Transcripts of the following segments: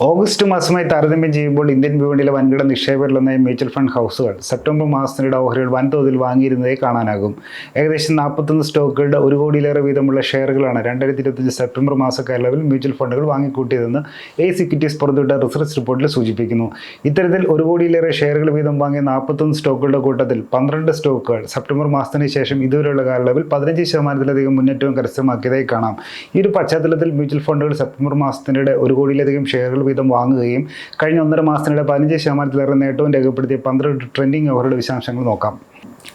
August മാസമായി താരതമ്യം ചെയ്യുമ്പോൾ ഇന്ത്യൻ വിപണിയിലെ വൻകിട നിക്ഷേപകരിലൊന്നായ മ്യൂച്വൽ ഫണ്ട് ഹൗസുകൾ സെപ്റ്റംബർ മാസത്തിനിടെ ഓഹരികൾ വൻതോതിൽ വാങ്ങിയിരുന്നതായി കാണാനാകും. ഏകദേശം നാൽപ്പത്തൊന്ന് സ്റ്റോക്കുകളുടെ ഒരു കോടിയിലേറെ വീതമുള്ള ഷെയറുകളാണ് രണ്ടായിരത്തി ഇരുപത്തഞ്ച് സെപ്റ്റംബർ മാസ മ്യൂച്വൽ ഫണ്ടുകൾ വാങ്ങിക്കൂട്ടിയതെന്ന് എ സിക്യൂരിറ്റീസ് പുറത്തുവിട്ട റിസർച്ച് റിപ്പോർട്ടിൽ സൂചിപ്പിക്കുന്നു. ഇത്തരത്തിൽ ഒരു കോടിയിലേറെ ഷെയറുകൾ വീതം വാങ്ങിയ നാൽപ്പത്തൊന്ന് സ്റ്റോക്കുകളുടെ കൂട്ടത്തിൽ പന്ത്രണ്ട് സ്റ്റോക്കുകൾ സെപ്റ്റംബർ മാസത്തിന് ശേഷം ഇതുവരെയുള്ള കാലയളവിൽ പതിനഞ്ച് ശതമാനത്തിലധികം മുന്നേറ്റവും കരസ്ഥമാക്കിയതായി കാണാം. ഈ ഒരു പശ്ചാത്തലത്തിൽ മ്യൂച്വൽ ഫണ്ടുകൾ സെപ്റ്റംബർ മാസത്തിനിടെ ഒരു കോടിയിലധികം ഷെയറുകൾ വീതം വാങ്ങുകയും കഴിഞ്ഞ ഒന്നര മാസത്തിനിടെ പതിനഞ്ച് ശതമാനത്തിലേറെ നേട്ടവും രേഖപ്പെടുത്തിയ പന്ത്രണ്ട് ട്രെൻഡിങ് ഓഹറുടെ വിശദാംശങ്ങൾ നോക്കാം.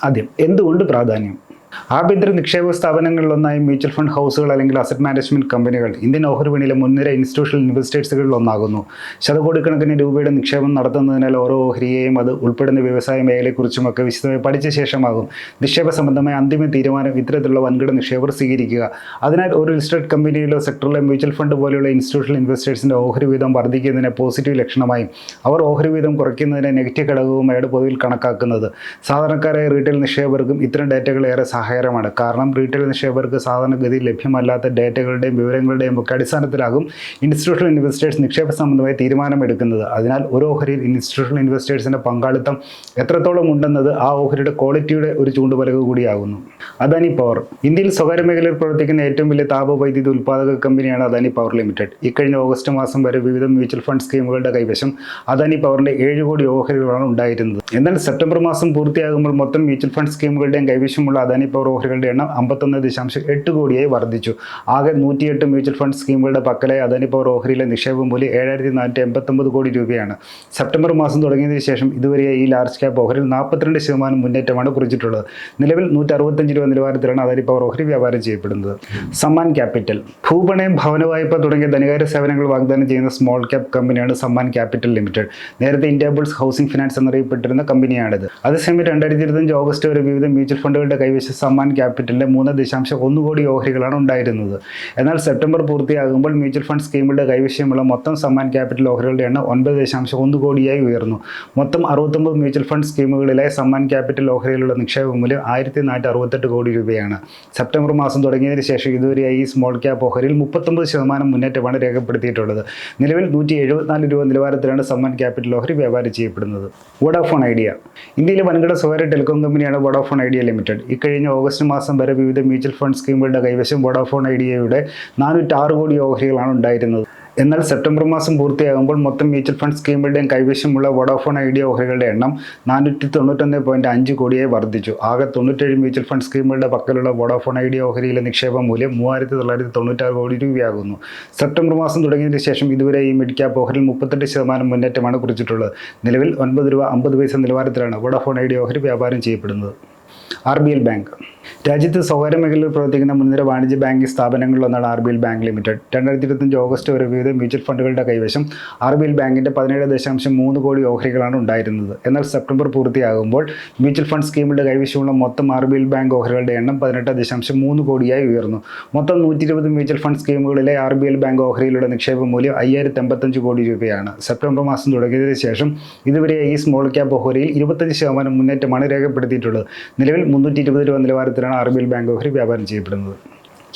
ആദ്യം എന്തുകൊണ്ട് പ്രാധാന്യം? ആഭ്യന്തര നിക്ഷേപ സ്ഥാപനങ്ങളിലൊന്നായ മ്യൂച്വൽ ഫണ്ട് ഹൗസുകൾ അല്ലെങ്കിൽ അസറ്റ് മാനേജ്മെന്റ് കമ്പനികൾ ഇന്ത്യൻ ഓഹരി വിപണിയിലെ മുൻനിര ഇൻസ്റ്റിറ്റ്യൂഷണൽ ഇൻവെസ്റ്റേഴ്സുകളിൽ ഒന്നാകുന്നു. ശതകോടിക്കണക്കിന് രൂപയുടെ നിക്ഷേപം നടത്തുന്നതിനാൽ ഓരോ ഓഹരിയെയും അത് ഉൾപ്പെടുന്ന വ്യവസായ മേഖലയെക്കുറിച്ചുമൊക്കെ വിശദമായി പഠിച്ച ശേഷമാകും. നിക്ഷേപ സംബന്ധമായ അന്തിമ തീരുമാനം ഇത്തരത്തിലുള്ള വൻകിട നിക്ഷേപർ സ്വീകരിക്കുക. അതിനാൽ ഒരു ലിസ്റ്റഡ് കമ്പനിയിലോ സെക്ടറിലോ മ്യൂച്വൽ ഫണ്ട് പോലെയുള്ള ഇൻസ്റ്റിറ്റ്യൂഷണൽ ഇൻവെസ്റ്റേഴ്സിന്റെ ഓഹരി വീതം വർദ്ധിക്കുന്നതിനെ പോസിറ്റീവ് ലക്ഷണമായി. അവർ ഓഹരി വീതം കുറയ്ക്കുന്നതിനെ നെഗറ്റീവ് ഘടകവുമായാണ് പൊതുവിൽ കണക്കാക്കുന്നത്. സാധാരണക്കാരായ റീറ്റെയിൽ നിക്ഷേപകർക്കും ഇത്തരം ഡാറ്റകൾ ഏറെ സഹായകരമാണ്. കാരണം റീറ്റെയിൽ നിക്ഷേപകർക്ക് സാധാരണഗതി ലഭ്യമല്ലാത്ത ഡേറ്റകളുടെയും വിവരങ്ങളുടെയും ഒക്കെ അടിസ്ഥാനത്തിലാകും ഇൻസ്റ്റിറ്റ്യൂഷണൽ ഇൻവെസ്റ്റേഴ്സ് നിക്ഷേപ സംബന്ധമായി തീരുമാനമെടുക്കുന്നത്. അതിനാൽ ഒരു ഓഹരിയിൽ ഇൻസ്റ്റിറ്റ്യൂഷണൽ ഇൻവെസ്റ്റേഴ്സിന്റെ പങ്കാളിത്തം എത്രത്തോളം ഉണ്ടെന്നത് ആ ഓഹരിയുടെ ക്വാളിറ്റിയുടെ ഒരു ചൂണ്ടുപലക കൂടിയാകുന്നു. അദാനി പവർ. ഇന്ത്യയിൽ സ്വകാര്യ മേഖലയിൽ പ്രവർത്തിക്കുന്ന ഏറ്റവും വലിയ താപവൈദ്യുതി ഉൽപ്പാദക കമ്പനിയാണ് അദാനി പവർ ലിമിറ്റഡ്. ഇക്കഴിഞ്ഞ ഓഗസ്റ്റ് മാസം വരെ വിവിധ മ്യൂച്വൽ ഫണ്ട് സ്കീമുകളുടെ കൈവശം അദാനി പവറിന്റെ ഏഴ് കോടി ഓഹരികളാണ് ഉണ്ടായിരുന്നത്. എന്നാൽ സെപ്റ്റംബർ മാസം പൂർത്തിയാകുമ്പോൾ മൊത്തം മ്യൂച്വൽ ഫണ്ട് സ്കീമുകളുടെയും കൈവശമുള്ള അദാനി പവർ ഓഹരികളുടെ എണ്ണം അമ്പത്തൊന്ന് ദശാംശം എട്ട് കോടിയായി വർദ്ധിച്ചു. ആകെ നൂറ്റിയെട്ട് മ്യൂച്വൽ ഫണ്ട് സ്കീമുകളുടെ പക്കലെ അദാനി പവർ ഓഹരിയിലെ നിക്ഷേപം മൂല്യം ഏഴായിരത്തി നാനൂറ്റി എൺപത്തൊമ്പത് കോടി രൂപയാണ്. സെപ്റ്റംബർ മാസം തുടങ്ങിയതിനു ശേഷം ഇതുവരെ ഈ ലാർജ് ക്യാപ് ഓഹരിയിൽ നാൽപ്പത്തിരണ്ട് ശതമാനം മുന്നേറ്റമാണ് കുറിച്ചിട്ടുള്ളത്. നിലവിൽ നൂറ്റി അറുപത്തഞ്ച് രൂപ നിലവാരത്തിലാണ് അദാനി പവർ ഓഹരി വ്യാപാരം ചെയ്യപ്പെടുന്നത്. സമ്മാൻ ക്യാപിറ്റൽ. ഭൂപണയം ഭവന വായ്പ തുടങ്ങിയ ധനകാര്യ സേവനങ്ങൾ വാഗ്ദാനം ചെയ്യുന്ന സ്മോൾ ക്യാപ് കമ്പനിയാണ് സമ്മാൻ ക്യാപിറ്റൽ ലിമിറ്റഡ്. നേരത്തെ ഇന്ത്യ ബുൾസ് ഹൗസിംഗ് ഫിനാൻസ് എന്നറിയപ്പെട്ടിരുന്ന കമ്പനിയാണിത്. അതേസമയം രണ്ടായിരത്തി ഇരുപത്തഞ്ച് ഓഗസ്റ്റ് വരെ വിവിധ മ്യൂച്വൽ ഫണ്ടുകളുടെ കൈവശം സമ്മാൻ ക്യാപിറ്റലിന്റെ മൂന്ന് ദശാംശം ഒന്ന് കോടി ഓഹരികളാണ് ഉണ്ടായിരുന്നത്. എന്നാൽ സെപ്റ്റംബർ പൂർത്തിയാകുമ്പോൾ മ്യൂച്വൽ ഫണ്ട് സ്കീമുകളുടെ കൈവശമുള്ള മൊത്തം സമ്മാൻ ക്യാപിറ്റൽ ഓഹരികളുടെ എണ്ണം ഒൻപത് ദശാംശം ഒന്ന് കോടിയായി ഉയർന്നു. മൊത്തം അറുപത്തൊമ്പത് മ്യൂച്വൽ ഫണ്ട് സ്കീമുകളിലെ സമ്മാൻ ക്യാപിറ്റൽ ഓഹരികളുടെ നിക്ഷേപ മൂല്യം ആയിരത്തി നാനൂറ്റി അറുപത്തെട്ട് കോടി രൂപയാണ്. സെപ്റ്റംബർ മാസം തുടങ്ങിയതിന് ശേഷം ഇതുവരെയായി ഈ സ്മോൾ ക്യാപ് ഓഹരിയിൽ മുപ്പത്തൊമ്പത് ശതമാനം മുന്നേറ്റമാണ് രേഖപ്പെടുത്തിയിട്ടുള്ളത്. നിലവിൽ നൂറ്റി എഴുപത്തിനാല് രൂപ നിലവാരത്തിലാണ് സമ്മാൻ ക്യാപിറ്റൽ ഓഹരി വ്യാപാരം ചെയ്യപ്പെടുന്നത്. Vodafone Idea. ഇന്ത്യയിലെ വൻകിട സ്വകാര്യ ടെലികോം കമ്പനിയാണ് വോഡാഫോൺ ഐഡിയ ലിമിറ്റഡ്. ഇക്കഴിഞ്ഞ ഓഗസ്റ്റ് മാസം വരെ വിവിധ മ്യൂച്വൽ ഫണ്ട് സ്കീമുകളുടെ കൈവശം വോഡാഫോൺ ഐഡിയയുടെ നാനൂറ്റാറ് കോടി ഓഹരികളാണ് ഉണ്ടായിരുന്നത്. എന്നാൽ സെപ്റ്റംബർ മാസം പൂർത്തിയാകുമ്പോൾ മൊത്തം മ്യൂച്വൽ ഫണ്ട് സ്കീമുകളുടെയും കൈവശമുള്ള വോഡാഫോൺ ഐഡിയ ഓഹരികളുടെ എണ്ണം നാനൂറ്റി തൊണ്ണൂറ്റൊന്ന് പോയിന്റ് അഞ്ച് കോടിയായി വർദ്ധിച്ചു. ആകെ തൊണ്ണൂറ്റേഴ് മ്യൂച്വൽ ഫണ്ട് സ്കീമുകളുടെ പക്കലുള്ള വോഡാഫോൺ ഐഡിയ ഓഹരിയിലെ നിക്ഷേപ മൂല്യം മൂവായിരത്തി തൊള്ളായിരത്തി തൊണ്ണൂറ്റാറ് കോടി രൂപയാകുന്നു. സെപ്റ്റംബർ മാസം തുടങ്ങിയതിന് ശേഷം ഇതുവരെ ഈ മിഡ് ക്യാപ്പ് ഓഹരിൽ മുപ്പത്തെട്ട് ശതമാനം മുന്നേറ്റമാണ് കുറിച്ചിട്ടുള്ളത്. നിലവിൽ ഒൻപത് രൂപ അമ്പത് പൈസ നിലവാരത്തിലാണ് വോഡാഫോൺ ഐഡിയ ഓഹരി വ്യാപാരം ചെയ്യപ്പെടുന്നത്. ആർ ബി എൽ ബാങ്ക് രാജ്യത്ത് സ്വകാര്യ മേഖലയിൽ പ്രവർത്തിക്കുന്ന മുൻനിര വാണിജ്യ banking സ്ഥാപനങ്ങളിലൊന്നാണ് R B L bank limited. രണ്ടായിരത്തി ഇരുപത്തഞ്ച് ഓഗസ്റ്റ് വരെ വിവിധ മ്യൂച്വൽ ഫണ്ടുകളുടെ കൈവശം ആർ ബി എൽ ബാങ്കിന്റെ പതിനേഴ് ദശാംശം മൂന്ന് കോടി ഓഹരികളാണ് ഉണ്ടായിരുന്നത്. എന്നാൽ സെപ്റ്റംബർ പൂർത്തിയാകുമ്പോൾ മ്യൂച്വൽ ഫണ്ട് സ്കീമുകളുടെ കൈവശമുള്ള മൊത്തം ആർ ബി എൽ ബാങ്ക് ഓഹരികളുടെ എണ്ണം പതിനെട്ട് ദശാംശം മൂന്ന് കോടിയായി ഉയർന്നു. മൊത്തം നൂറ്റി ഇരുപത് മ്യൂച്വൽ ഫണ്ട് സ്കീമുകളിലെ ആർ ബി എൽ ബാങ്ക് ഓഹരികളുടെ നിക്ഷേപ മൂല്യം അയ്യായിരത്തി എൺപത്തഞ്ച് കോടി രൂപയാണ്. സെപ്റ്റംബർ മാസം തുടങ്ങിയതിനു ശേഷം ഇതുവരെ ഈ സ്മോൾ ക്യാപ് ഓഹരിയിൽ ഇരുപത്തഞ്ച് ശതമാനം മുന്നേറ്റമാണ് രേഖപ്പെടുത്തിയിട്ടുള്ളത്. നിലവിൽ മുന്നൂറ്റി ഇരുപത് രൂപ നിലവാരത്തിലാണ് ആർ ബി എൽ ബാങ്ക് ഓഹരി വ്യാപാരം ചെയ്യപ്പെടുന്നത്.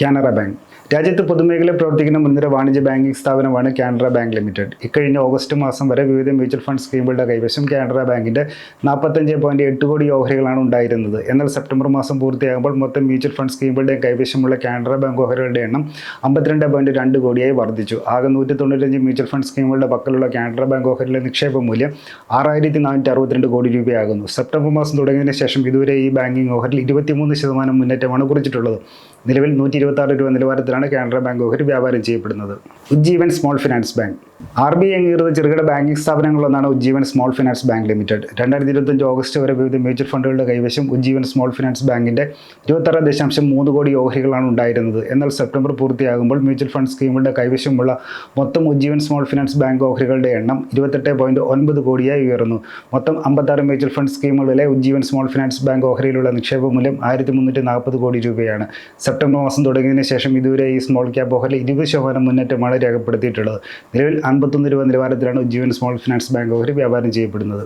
കാനറ ബാങ്ക്. രാജ്യത്ത് പൊതുമേഖലയിൽ പ്രവർത്തിക്കുന്ന മുൻനിര വാണിജ്യ ബാങ്കിംഗ് സ്ഥാപനമാണ് കാനറ ബാങ്ക് ലിമിറ്റഡ്. ഇക്കഴിഞ്ഞ ഓഗസ്റ്റ് മാസം വരെ വിവിധ മ്യൂച്വൽ ഫണ്ട് സ്കീമുകളുടെ കൈവശം കാനറ ബാങ്കിന്റെ നാൽപ്പത്തഞ്ച് പോയിന്റ് എട്ട് കോടി ഓഹരികളാണ് ഉണ്ടായിരുന്നത്. എന്നാൽ സെപ്റ്റംബർ മാസം പൂർത്തിയാകുമ്പോൾ മൊത്തം മ്യൂച്വൽ ഫണ്ട് സ്കീമുകളുടെ കൈവശമുള്ള കാനറ ബാങ്ക് ഓഹരികളുടെ എണ്ണം അമ്പത്തിരണ്ട് പോയിന്റ് രണ്ട് കോടിയായി വർദ്ധിച്ചു. ആകെ നൂറ്റി തൊണ്ണൂറ്റഞ്ച് മ്യൂച്വൽ ഫണ്ട് സ്കീമുകളുടെ പക്കലുള്ള കാനറ ബാങ്ക് ഓഹരിയിലെ നിക്ഷേപ മൂല്യം ആറായിരത്തി നാനൂറ്റി അറുപത്തിരണ്ട് കോടി രൂപയാകുന്നു സെപ്റ്റംബർ മാസം തുടങ്ങിയതിന് ശേഷം ഇതുവരെ ഈ ബാങ്കിംഗ് ഓഹരിൽ ഇരുപത്തിമൂന്ന് ശതമാനം മുന്നേറ്റമാണ് കുറിച്ചിട്ടുള്ളത്. നിലവിൽ നൂറ്റി ഇരുപത്തി രൂപ നിലവാരത്തിലാണ് കാനറ ബാങ്ക് ഓഹരി വ്യാപാരം ചെയ്യപ്പെടുന്നത്. Ujjivan small finance bank. R B I അംഗീകൃത ചെറുകിട banking സ്ഥാപനങ്ങളൊന്നാണ് Ujjivan small finance bank limited. രണ്ടായിരത്തി ഇരുപത്തഞ്ച് ഓഗസ്റ്റ് വരെ വിവിധ മ്യൂച്വൽ ഫണ്ടുകളുടെ കൈവശം ഉജ്ജീവൻ സ്മോൾ ഫിനാൻസ് ബാങ്കിന്റെ ഇരുപത്താറ് ദശാംശം മൂന്ന് കോടി ഓഹരികളാണ് ഉണ്ടായിരുന്നത്. എന്നാൽ സെപ്റ്റംബർ പൂർത്തിയാകുമ്പോൾ മ്യൂച്വൽ ഫണ്ട് സ്കീമുകളുടെ കൈവശമുള്ള മൊത്തം ഉജ്ജീവൻ സ്മോൾ ഫിനാൻസ് ബാങ്ക് ഓഹരികളുടെ എണ്ണം ഇരുപത്തെട്ട് പോയിന്റ് ഒൻപത് കോടിയായി ഉയർന്നു. മൊത്തം അമ്പത്താറ് മ്യൂച്വൽ ഫണ്ട് സ്കീമുകളിലെ ഉജ്ജീവൻ സ്മോൾ ഫിനാൻസ് ബാങ്ക് ഓഹരിയിലുള്ള നിക്ഷേപ മൂല്യം ആയിരത്തി മുന്നൂറ്റി നാൽപ്പത് കോടി രൂപയാണ്. സെപ്റ്റംബർ മാസം തുടങ്ങിയതിനു ശേഷം ഇതുവരെ ഈ സ്മോൾ ക്യാപ്പ് ഓഹരി ഇരുപത് ശതമാനം മുന്നേറ്റമാണ് രേഖപ്പെടുത്തിയിട്ടുള്ളത്. നിലവിൽ അൻപത്തൊന്ന് രൂപ നിലവാരത്തിലാണ് ഉജ്ജീവൻ സ്മോൾ ഫിനാൻസ് ബാങ്ക് ഓഹരി വ്യാപാരം ചെയ്യപ്പെടുന്നത്.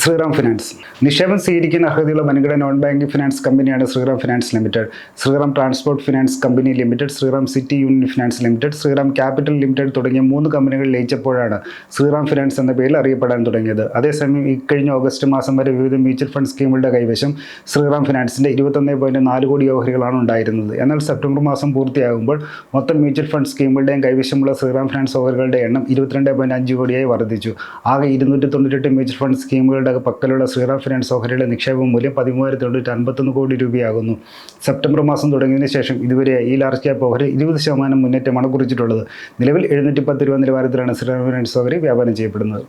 ശ്രീറാം ഫിനാൻസ്. നിക്ഷേപം സ്വീകരിക്കുന്ന അർഹതയുള്ള വൻകിട നോൺ ബാങ്കിംഗ് ഫിനാൻസ് കമ്പനിയാണ് Shriram finance limited. Shriram transport finance company limited Shriram city union finance limited Shriram capital limited തുടങ്ങിയ മൂന്ന് കമ്പനികൾ ലയിച്ചപ്പോഴാണ് ശ്രീറാം ഫിനാൻസ് എന്ന പേരിൽ അറിയപ്പെടാൻ തുടങ്ങിയത്. അതേസമയം ഇക്കഴിഞ്ഞ ഓഗസ്റ്റ് മാസം വരെ വിവിധ മ്യൂച്വൽ ഫണ്ട് സ്കീമുകളുടെ കൈവശം ശ്രീറാം ഫിനാൻസിന്റെ ഇരുപത്തൊന്ന് പോയിന്റ് നാല് കോടി ഓഹരികളാണ് ഉണ്ടായിരുന്നത്. എന്നാൽ സെപ്റ്റംബർ മാസം പൂർത്തിയാകുമ്പോൾ മൊത്തം മ്യൂച്വൽ ഫണ്ട് സ്കീമുകളുടെയും കൈവശമുള്ള ശ്രീറാം ഫിനാൻസ് ഓഹരികളുടെ എണ്ണം ഇരുപത്തിരണ്ട് പോയിന്റ് അഞ്ച് കോടിയായി വർദ്ധിച്ചു. ആകെ ഇരുന്നൂറ്റി തൊണ്ണൂറ്റെട്ട് മ്യൂച്വൽ ഫണ്ട് സ്കീമുകളുടെ പക്കലുള്ള ശ്രീറാം ഫിനാൻസ് ഓഹരിയുടെ നിക്ഷേപ മൂല്യം പതിമൂവായിരത്തി തൊണ്ണൂറ്റി അൻപത്തൊന്ന് കോടി രൂപയാകുന്നു. സെപ്റ്റംബർ മാസം തുടങ്ങിയതിന് ശേഷം ഇതുവരെ ഈ ലാർജ് ക്യാപ്പ് ഓഹരി ഇരുപത് ശതമാനം മുന്നേറ്റമാണ് കുറിച്ചിട്ടുള്ളത്. നിലവിൽ എഴുന്നൂറ്റി പത്ത് രൂപ നിലവാരത്തിലാണ് ശ്രീറാം ഫിനാൻസ് ഓഹരി വ്യാപാരം ചെയ്യപ്പെടുന്നത്.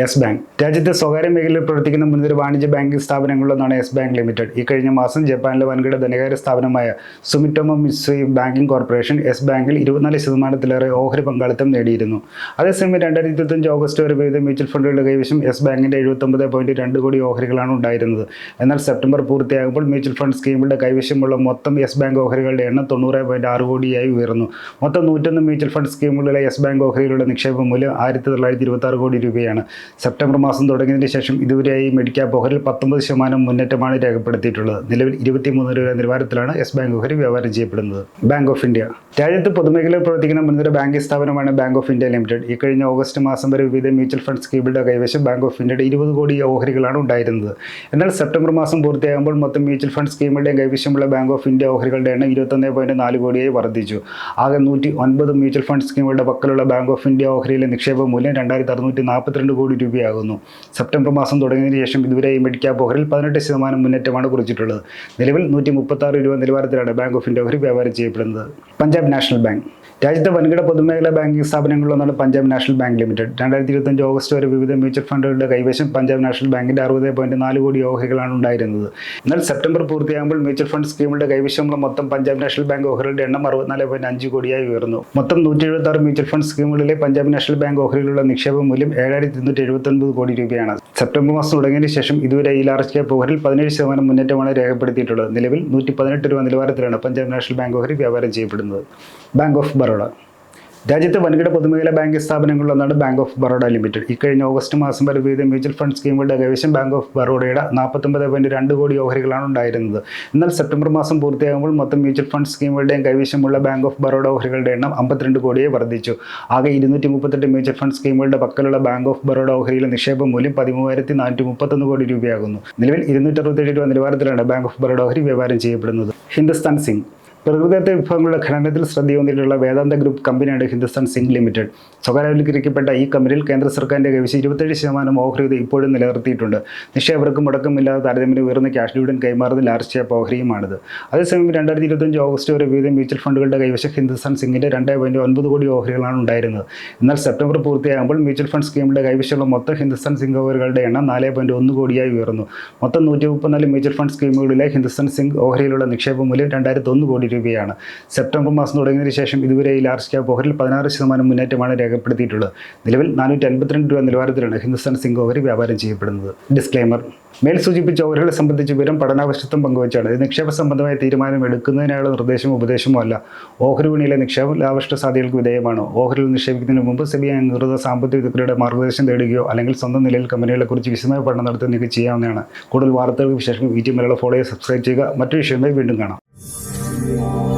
Yes bank. രാജ്യത്തെ സ്വകാര്യ മേഖലയിൽ പ്രവർത്തിക്കുന്ന മുൻനിര വാണിജ്യ ബാങ്കിംഗ് സ്ഥാപനങ്ങളിലൊന്നാണ് യെസ് ബാങ്ക് ലിമിറ്റഡ്. ഈ കഴിഞ്ഞ മാസം ജപ്പാനിലെ വൻകിട ധനകാര്യ സ്ഥാപനമായ Sumitomo Mitsui banking corporation yes ബാങ്കിൽ ഇരുപത്തിനാല് ശതമാനത്തിലേറെ ഓഹരി പങ്കാളിത്തം നേടിയിരുന്നു. അതേസമയം രണ്ടായിരത്തി ഇരുപത്തഞ്ച് ഓഗസ്റ്റ് വരെ വിവിധ മ്യൂച്വൽ ഫണ്ടുകളുടെ കൈവശം യെസ് ബാങ്കിന്റെ എഴുപത്തൊമ്പത് പോയിന്റ് രണ്ട് കോടി ഓഹരികളാണ് ഉണ്ടായിരുന്നത്. എന്നാൽ സെപ്റ്റംബർ പൂർത്തിയാകുമ്പോൾ മ്യൂച്വൽ ഫണ്ട് സ്കീമുകളുടെ കൈവശമുള്ള മൊത്തം യെസ് ബാങ്ക് ഓഹരികളുടെ എണ്ണം തൊണ്ണൂറ് പോയിന്റ് ആറ് കോടിയായി ഉയർന്നു. മൊത്തം നൂറ്റൊന്ന് മ്യൂച്വൽ ഫണ്ട് സ്കീമുകളിലെ യെസ് ബാങ്ക് ഓഹരികളുടെ നിക്ഷേപ മൂല്യം ആയിരത്തി തൊള്ളായിരത്തി ഇരുപത്തി കോടി രൂപയാണ്. സെപ്റ്റംബർ മാസം തുടങ്ങിയതിന് ശേഷം ഇതുവരെയായി മെഡിക്കാപ്പ് ഓഹരിൽ പത്തൊമ്പത് ശതമാനം മുന്നേറ്റമാണ് രേഖപ്പെടുത്തിയിട്ടുള്ളത്. നിലവിൽ ഇരുപത്തിമൂന്ന് രൂപ നിലവാരത്തിലാണ് യെസ് ബാങ്ക് ഓഹരി വ്യാപാരം ചെയ്യപ്പെടുന്നത്. Bank of India. രാജ്യത്ത് പൊതുമേഖലയിൽ പ്രവർത്തിക്കുന്ന മുൻനിര ബാങ്കിംഗ് സ്ഥാപനമാണ് ബാങ്ക് ഓഫ് ഇന്ത്യ ലിമിറ്റഡ്. ഈ കഴിഞ്ഞ ഓഗസ്റ്റ് മാസം വരെ വിവിധ മ്യൂച്വൽ ഫണ്ട് സ്കീമുകളുടെ കൈവശം ബാങ്ക് ഓഫ് ഇന്ത്യയുടെ ഇരുപത് കോടി ഓഹരികളാണ് ഉണ്ടായിരുന്നത്. എന്നാൽ സെപ്റ്റംബർ മാസം പൂർത്തിയാകുമ്പോൾ മൊത്തം മ്യൂച്വൽ ഫണ്ട് സ്കീമുകളുടെയും കൈവശമുള്ള ബാങ്ക് ഓഫ് ഇന്ത്യ ഓഹരികളുടെ എണ്ണം ഇരുപത്തൊന്ന് പോയിന്റ് നാല് കോടിയായി വർദ്ധിച്ചു. ആകെ നൂറ്റി ഒൻപത് മ്യൂച്വൽ ഫണ്ട് സ്കീമുകളുടെ പക്കലുള്ള ബാങ്ക് ഓഫ് ഇന്ത്യ ഓഹരിയിലെ നിക്ഷേപ മൂല്യം രണ്ടായിരത്തി അറുന്നൂറ്റി നാൽപ്പത്തിരണ്ട് കോടി രൂപയാകുന്നു. സെപ്റ്റംബർ മാസം തുടങ്ങിയതിനു ശേഷം ഇതുവരെ ഈ മെഡിക്കാപ്പ് ഓഹരിൽ പതിനെട്ട് ശതമാനം മുന്നേറ്റമാണ് കുറിച്ചിട്ടുള്ളത്. നിലവിൽ നൂറ്റി മുപ്പത്താറ് രൂപ നിലവാരത്തിലാണ് ബാങ്ക് ഓഫ് ഇന്ത്യ ഓഹരി വ്യാപാരം ചെയ്യപ്പെടുന്നത്. പഞ്ചാബ് നാഷണൽ ബാങ്ക് രാജ്യത്തെ വൻകിട പൊതുമേഖലാ ബാങ്കിംഗ് സ്ഥാപനങ്ങളിലൊന്നാണ് പഞ്ചാബ് നാഷണൽ ബാങ്ക് ലിമിറ്റഡ്. രണ്ടായിരത്തി ഇരുപത്തഞ്ച് ഓഗസ്റ്റ് വരെ വിവിധ മ്യൂച്വൽ ഫണ്ടുകളുടെ കൈവശം പഞ്ചാബ് നാഷണൽ ബാങ്കിന്റെ അറുപത് പോയിന്റ് നാല് കോടി ഓഹരികളാണ് ഉണ്ടായിരുന്നത്. എന്നാൽ സെപ്റ്റംബർ പൂർത്തിയാകുമ്പോൾ മ്യൂച്വൽ ഫണ്ട് സ്കീമുകളുടെ കൈവശമുള്ള മൊത്തം പഞ്ചാബ് നാഷണൽ ബാങ്ക് ഓഹരികളുടെ എണ്ണം അറുപത്തിനാല് പോയിന്റ് അഞ്ച് കോടിയായി ഉയർന്നു. മൊത്തം നൂറ്റി എഴുപത്തി ആറ് മ്യൂച്വൽ ഫണ്ട് സ്കീമുകളിലെ പഞ്ചാബ് നാഷണൽ ബാങ്ക് ഓഹരികളുടെ നിക്ഷേപ മൂല്യം ഏഴായിരത്തി ഇരുന്നൂറ്റി എഴുപത്തൊൻപത് കോടി രൂപയാണ്. സെപ്റ്റംബർ മാസം തുടങ്ങിയതിന് ശേഷം ഇതുവരെ ഈ ലാർജ് ക്യാപ്പ് ഓഹരിൽ പതിനേഴ് ശതമാനം മുന്നേറ്റമാണ് രേഖപ്പെടുത്തിയിട്ടുള്ളത്. നിലവിൽ നൂറ്റി പതിനെട്ട് രൂപ നിലവാരത്തിലാണ് പഞ്ചാബ് നാഷണൽ ബാങ്ക് ഓഹരി വ്യാപാരം ചെയ്യപ്പെടുന്നത്. ബാങ്ക് ഓഫ് ബറോഡ രാജ്യത്തെ വൻകിട പൊതുമേഖലാ സ്ഥാപനങ്ങളിൽ സ്ഥാപനങ്ങളിലൊന്നാണ് ബാങ്ക് ഓഫ് ബറോഡ ലിമിറ്റഡ് ഇക്കഴിഞ്ഞ ഓഗസ്റ്റ് മാസം വരെ വിവിധ മ്യൂച്വൽ ഫണ്ട് സ്കീമുകളുടെ കൈവശം ബാങ്ക് ഓഫ് ബറോഡയുടെ നാൽപ്പത്തൊമ്പത് പോയിന്റ് രണ്ട് കോടി ഓഹരികളാണ് ഉണ്ടായിരുന്നത്. എന്നാൽ സെപ്റ്റംബർ മാസം പൂർത്തിയാകുമ്പോൾ മൊത്തം മ്യൂച്വൽ ഫണ്ട് സ്കീമുകളുടെയും കൈവശമുള്ള ബാങ്ക് ഓഫ് ബറോഡ ഓഹരികളുടെ എണ്ണം അമ്പത്തിരണ്ട് കോടിയെ വർദ്ധിച്ചു. ആകെ ഇരുന്നൂറ്റി മുപ്പത്തെട്ട് മ്യൂച്വൽ ഫണ്ട് സ്കീമുകളുടെ പക്കലുള്ള ബാങ്ക് ഓഫ് ബറോഡ ഓഹരിയിലെ നിക്ഷേപ മൂല്യം പതിമൂവായിരത്തി നാനൂറ്റി മുപ്പത്തൊന്ന് കോടി രൂപയാകുന്നു. നിലവിൽ ഇരുന്നൂറ്റി അറുപത്തേഴ് രൂപ നിലവാരത്തിലാണ് ബാങ്ക് ഓഫ് ബറോഡ ഓഹരി വ്യാപാരം ചെയ്യപ്പെടുന്നത്. ഹിന്ദുസ്ഥാൻ സിംഗ്. പ്രകൃതിദത്ത വിഭവങ്ങളുടെ ഖനനത്തിൽ ശ്രദ്ധയൂന്നിട്ടുള്ള വേദാന്ത ഗ്രൂപ്പ് കമ്പനിയാണ് ഹിന്ദുസ്ഥാൻ സിംഗ് ലിമിറ്റഡ്. സ്വകാര്യവൽക്കരിക്കപ്പെട്ട ഈ കമ്പനിയിൽ കേന്ദ്ര സർക്കാരിന്റെ കൈവശം ഇരുപത്തേഴ് ശതമാനം ഓഹരി ഇപ്പോഴും നിലനിർത്തിയിട്ടുണ്ട്. നിക്ഷേപകർക്ക് മുടക്കമില്ലാതെ താരതമ്യം ഉയർന്ന ക്യാഷ് ഡിവിഡൻ കൈമാറുന്ന ക്യാപ്പ് ഓഹരിയുമാണിത് അതേസമയം രണ്ടായിരത്തി ഇരുപത്തഞ്ച് ഓഗസ്റ്റ് വരെ വിവിധ മ്യൂച്വൽ ഫണ്ടുകളുടെ കൈവശം ഹിന്ദുസ്ഥാൻ സിംഗിന്റെ രണ്ട് പോയിന്റ് ഒൻപത് കോടി ഓഹരികളാണ് ഉണ്ടായിരുന്നത്. എന്നാൽ സെപ്റ്റംബർ പൂർത്തിയാകുമ്പോൾ മ്യൂച്വൽ ഫണ്ട് സ്കീമിന്റെ കൈവശമുള്ള മൊത്തം ഹിന്ദുസ്ഥാൻ സിംഗ് ഓഹരികളുടെ എണ്ണം നാല് പോയിന്റ് ഒന്ന് കോടിയായി ഉയർന്നു. മൊത്തം നൂറ്റി മുപ്പത്തിനാല് മ്യൂച്വൽ ഫണ്ട് സ്കീമുകളിലെ ഹിന്ദുസ്ഥാൻ സിംഗ് ഓഹരിയിലുള്ള നിക്ഷേപ മൂല്യം രണ്ടായിരത്തി ഒന്ന് കോടി രൂപയാണ്. സെപ്റ്റംബർ മാസം തുടങ്ങിയതിന് ശേഷം ഇതുവരെ ഈ ലാർജ് ക്യാപ്പ് ഓഹരിൽ പതിനാറ് ശതമാനം മുന്നേറ്റമാണ് രേഖപ്പെടുത്തിയിട്ടുള്ളത്. നിലവിൽ നാനൂറ്റി അൻപത്തിരണ്ട് രൂപ നിലവാരത്തിലാണ് ഹിന്ദുസ്ഥാൻ സിംഗ് ഓഹരി വ്യാപാരം ചെയ്യപ്പെടുന്നത്. ഡിസ്ക്ലൈമർ മേൽ സൂചിപ്പിച്ച ഓഹരികളെ സംബന്ധിച്ച് വിവരം പഠനാവശ്യത്വം പങ്കുവച്ചാണ്. ഇത് നിക്ഷേപ സംബന്ധമായ തീരുമാനം എടുക്കുന്നതിനായുള്ള നിർദ്ദേശമോ ഉപദേശമോ അല്ല. ഓഹരി വിപണിയിലെ നിക്ഷേപ ലാഭഷ്ട സാധ്യതകൾക്ക് വിധേയമാണ്. ഓഹരികൾ നിക്ഷേപിക്കുന്നതിന് മുമ്പ് സെബി അംഗീകൃത സാമ്പത്തിക വിദഗ്ധരുടെ മാർഗദർശനം തേടുകയോ അല്ലെങ്കിൽ സ്വന്തം നിലയിൽ കമ്പനികളെക്കുറിച്ച് വിശദമായ പഠനം നടത്തി നിങ്ങൾക്ക് ചെയ്യാവുന്നതാണ്. കൂടുതൽ വാർത്തകൾക്ക് വിശേഷം ഈ മലയാളം ഫോളോ ചെയ്യുക സബ്സ്ക്രൈബ് ചെയ്യുക. മറ്റു വിഷയമായി വീണ്ടും കാണാം. Lord.